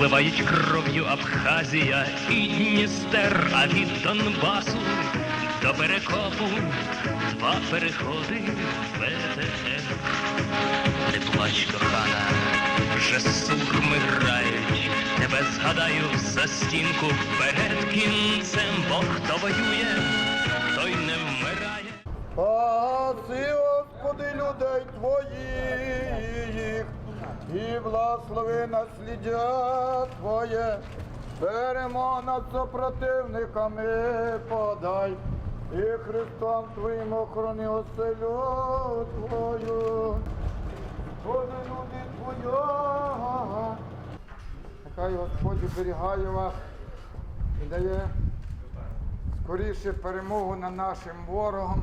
Обливають кров'ю Абхазія і Дністер, а від Донбасу до перекопу два переходи ВТР. Не плач, кохана, вже сурми грають, тебе згадаю за стінку перед кінцем, бо хто воює, той не вмирає. Спаси, Господи, людей Твоїх, і благослови насліддя Твоє, беремо над супротивниками подай, і Христом Твоїм охорони оселю Твою. Господи, люди Твоя. Нехай Господь оберігає вас і дає скоріше перемогу над нашим ворогом,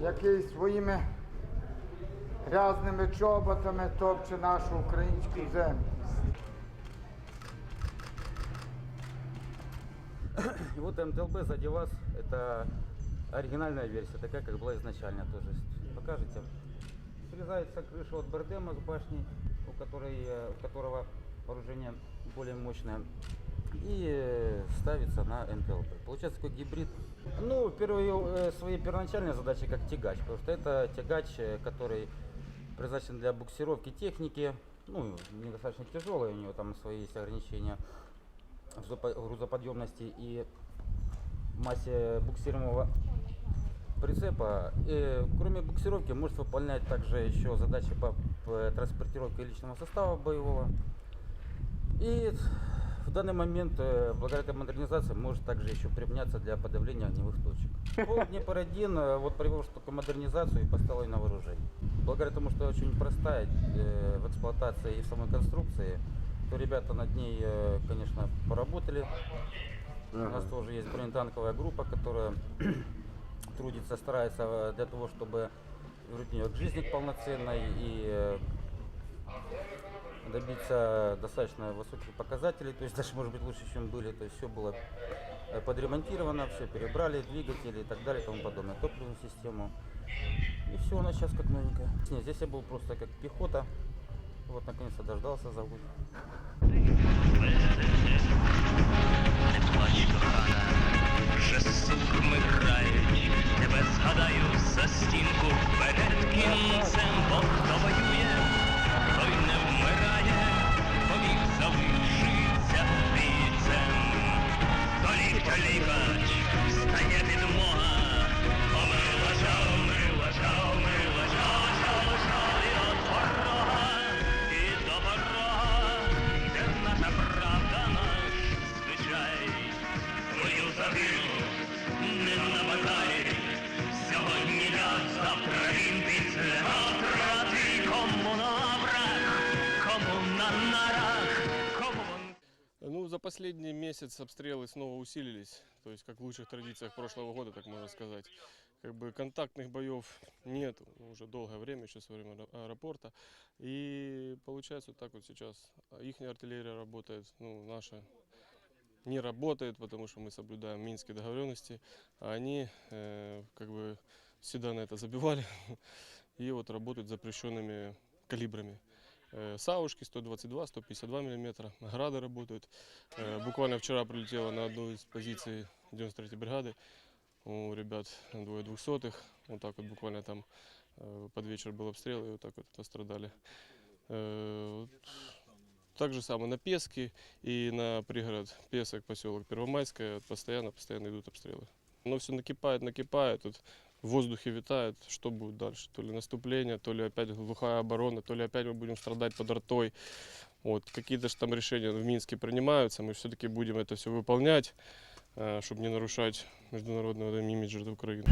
який своїми грязними чоботами топче нашу українську землю. И вот МТЛБ сзади вас это оригинальная версия, такая как была изначально тоже. Покажете. Срезается крыша от Бердема с башни, у, которой, э, у которого вооружение более мощное. И ставится на МТЛБ. Получается такой гибрид. Ну, первые э, свои первоначальные задачи как тягач, потому что это тягач, э, который предназначен для буксировки техники. Ну, недостаточно тяжелый, у него там свои есть ограничения грузопо- грузоподъемности и массе буксируемого прицепа. И, кроме буксировки может выполнять также еще задачи по, по транспортировке личного состава боевого. И в данный момент, э, благодаря этой модернизации, может также еще применяться для подавления огневых точек. Полк Днепр 1 э, вот провел только модернизацию и поставил на вооружение. Благодаря тому, что очень простая э, в эксплуатации и в самой конструкции, то ребята над ней, э, конечно, поработали. У нас тоже есть бронетанковая группа, которая трудится, старается э, для того, чтобы вернуть нее к жизни полноценной и э, добиться достаточно высоких показателей, то есть даже может быть лучше, чем были, то есть все было подремонтировано, все перебрали, двигатели и так далее и тому подобное, топливную систему. И все у нас сейчас как новенькое. Нет, здесь я был просто как пехота, вот наконец-то дождался сурми грають, тебе за стінку перед кінцем, бо Ну, за последний месяц обстрелы снова усилились, то есть как в лучших традициях прошлого года, так можно сказать. Как бы контактных боев нет уже долгое время, еще со аэро- аэропорта. И получается вот так вот сейчас их артиллерия работает, ну, наша не работает, потому что мы соблюдаем минские договоренности, а они э, как бы всегда на это забивали и вот работают запрещенными калибрами. Э, Саушки 122, 152 миллиметра, грады работают. Э, Буквально вчера прилетело на одну из позиций 93-й бригады у ребят двое двухсотых. Вот так вот буквально там э, под вечер был обстрел и вот так вот пострадали. Так же самое на Песке и на пригород Песок, поселок Первомайское. Постоянно, постоянно идут обстрелы. Но все накипает, накипает. Тут в воздухе витает. Что будет дальше? То ли наступление, то ли опять глухая оборона, то ли опять мы будем страдать под артой. Вот. Какие-то же там решения в Минске принимаются. Мы все-таки будем это все выполнять, чтобы не нарушать международного имиджа Украины.